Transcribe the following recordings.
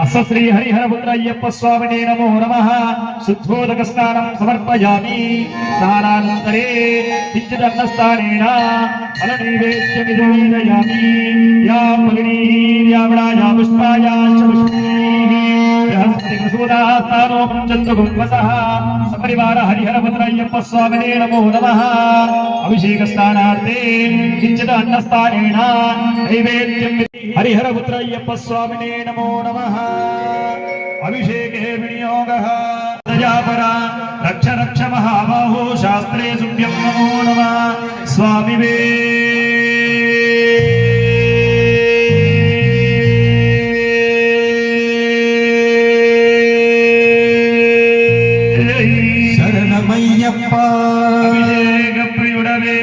అస్స శ్రీ హరిహరపుత్ర అయ్యప్ప స్వామినే నమో నమ. శుద్ధోదక స్నానం సమర్పయామి. స్నానానంతరే కించిదన్నస్థానేన ఫల నైవేద్యమిదయామి యా ఫలినీర్యావడాయా పుష్పాయాశ్చ సపరివార హరిహర భద్రయ్యప్ప స్వామినే నమో నమ. అభిషేక స్నానార్థే కించిద అన్నస్థానేన నైవేద్యం హరిహర భద్రయ్యప్ప స్వామినే నమో నమ. అభిషేకే వినియోగ. దయాపరా రక్ష రక్ష మహాబాహో శాస్త్రే సుభ్యం నమో నమ. స్వామివే శరణమయ్యప్ప అభిషేక ప్రియుడవే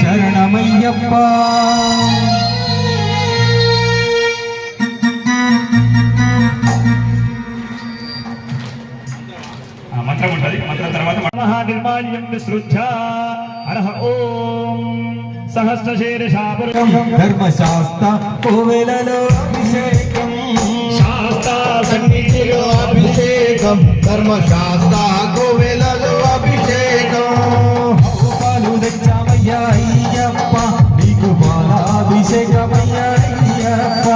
శరణమయ్యప్ప ఆ మంత్రం ఉంటది మంత్రం తర్వాత మహానిర్మాల్యం విసృజ్య అర్హ ఓం సహస్రశీర్షాపురం ధర్మశాస్త్ర కోవెలలో అభిషేకం శాస్తా సన్నిధిలో అభిషేకం ధర్మశాస్త్ర అయ్యప్ప నీకు పాలాభిషేకమయ్యా అయ్యప్ప.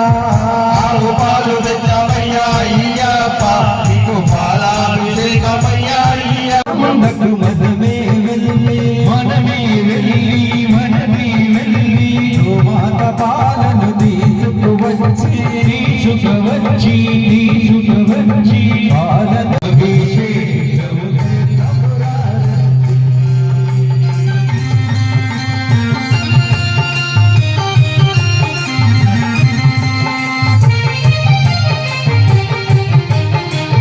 ఆవు పాలు తెచ్చామయ్యా అయ్యప్ప నీకు పాలాభిషేకమయ్యా అయ్యప్ప. మనకు మదమే వెళ్ళి మనమే వెళ్ళి మనమే వెళ్ళి. మాత పాలను తీసుకువచ్చి తీసుకువచ్చి తీసుకువచ్చి పాల